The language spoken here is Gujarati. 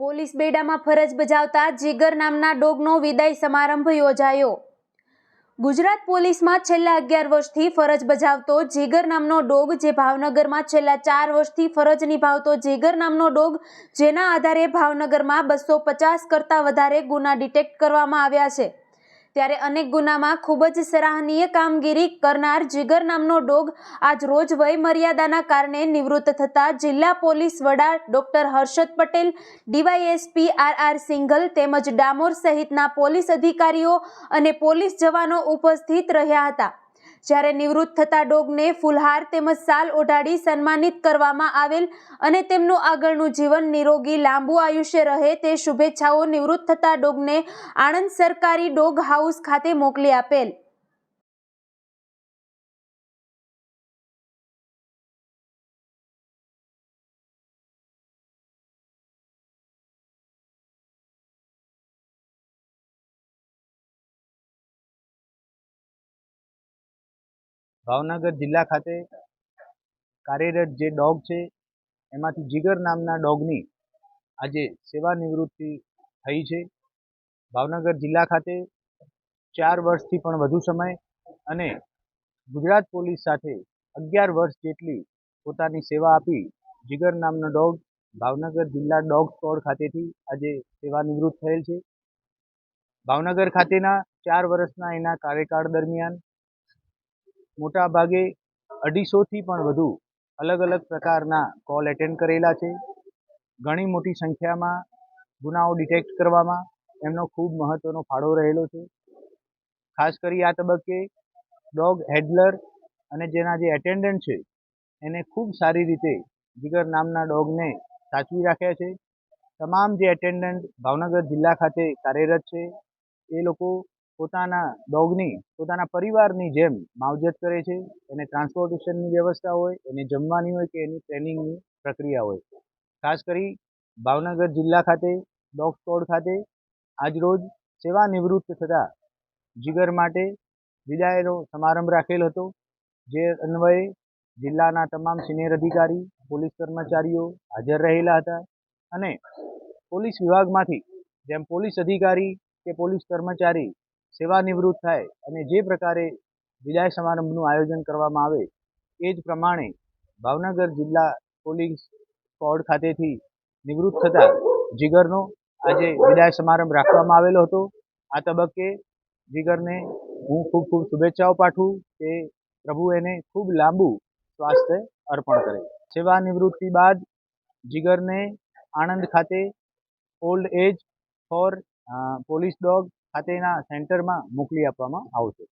પોલીસ બેડામાં ફરજ બજાવતા જીગર નામના ડોગનો વિદાય સમારંભ યોજાયો. ગુજરાત પોલીસમાં છેલ્લા અગિયાર વર્ષથી ફરજ બજાવતો જીગર નામનો ડોગ જે ભાવનગરમાં છેલ્લા ચાર વર્ષથી ફરજ નિભાવતો જીગર નામનો ડોગ જેના આધારે ભાવનગરમાં બસો પચાસ કરતાં વધારે ગુના ડિટેક્ટ કરવામાં આવ્યા છે. ત્યારે અનેક ગુનામાં ખૂબ જ સરાહનીય કામગીરી કરનાર જીગર નામનો ડોગ આજ રોજ વય મર્યાદાના કારણે નિવૃત્ત થતા જિલ્લા પોલીસ વડા doctor Harshad Patel, DYSP R R Singhal તેમજ ડામોર સહિતના પોલીસ અધિકારીઓ અને પોલીસ જવાનો ઉપસ્થિત રહ્યા હતા. જ્યારે નિવૃત્ત થતા ડોગને ફુલહાર તેમજ સાલ ઓઢાડી સન્માનિત કરવામાં આવેલ અને તેમનું આગળનું જીવન નિરોગી લાંબુ આયુષ્ય રહે તે શુભેચ્છાઓ નિવૃત્ત થતા ડોગને આણંદ સરકારી ડોગ હાઉસ ખાતે મોકલી આપેલ. ભાવનગર જિલ્લા ખાતે કાર્યરત જે ડોગ છે, એમાંથી જીગર નામના ડોગની આજે સેવા નિવૃત્તિ થઈ છે. ભાવનગર જિલ્લા ખાતે ચાર વર્ષથી પણ વધુ સમય અને ગુજરાત પોલીસ સાથે અગિયાર વર્ષ જેટલી પોતાની સેવા આપી જીગર નામનો ડોગ ભાવનગર જિલ્લા ડોગ સ્કોડ ખાતેથી આજે સેવા નિવૃત્ત થયેલ છે. ભાવનગર ખાતેના ચાર વર્ષના એના કાર્યકાળ દરમિયાન મોટા ભાગે અઢીસોથી પણ વધુ અલગ અલગ પ્રકારના કોલ એટેન્ડ કરેલા છે. ઘણી મોટી સંખ્યામાં ગુનાઓ ડિટેક્ટ કરવામાં એમનો ખૂબ મહત્ત્વનો ફાળો રહેલો છે. ખાસ કરી આ તબક્કે ડોગ હેડલર અને જેના જે એટેન્ડન્ટ છે, એને ખૂબ સારી રીતે જીગર નામના ડોગને સાચવી રાખ્યા છે. તમામ જે એટેન્ડન્ટ ભાવનગર જિલ્લા ખાતે કાર્યરત છે, એ લોકો પોતાના ડોગની, પોતાના પરિવારની જેમ માવજત કરે છે, એને ટ્રાન્સપોર્ટેશનની વ્યવસ્થા હોય, એને જમવાની હોય કે એની ટ્રેનિંગની પ્રક્રિયા હોય. ખાસ કરી ભાવનગર જિલ્લા ખાતે, ડોગ સ્કોડ ખાતે આજરોજ સેવા નિવૃત્ત થતા જીગર માટે વિદાયનો સમારંભ રાખેલ હતો, જે અન્વયે જિલ્લાના તમામ સિનિયર અધિકારી, પોલીસ કર્મચારીઓ હાજર રહેલા હતા અને પોલીસ વિભાગમાંથી જેમ પોલીસ અધિકારી કે પોલીસ કર્મચારી સેવા નિવૃત્ત થાય અને જે પ્રકારે વિદાય સમારંભનું આયોજન કરવામાં આવે, એ જ પ્રમાણે ભાવનગર જિલ્લા પોલીસ સ્કોડ ખાતેથી નિવૃત્ત થતા જીગરનો આજે વિદાય સમારંભ રાખવામાં આવેલો હતો. આ તબક્કે જીગરને હું ખૂબ ખૂબ શુભેચ્છાઓ પાઠવું કે પ્રભુ એને ખૂબ લાંબુ સ્વાસ્થ્ય અર્પણ કરે. સેવા નિવૃત્તિ બાદ જીગરને આણંદ ખાતે old age for police dog ખાતેના સેન્ટરમાં મોકલી આપવામાં આવશે.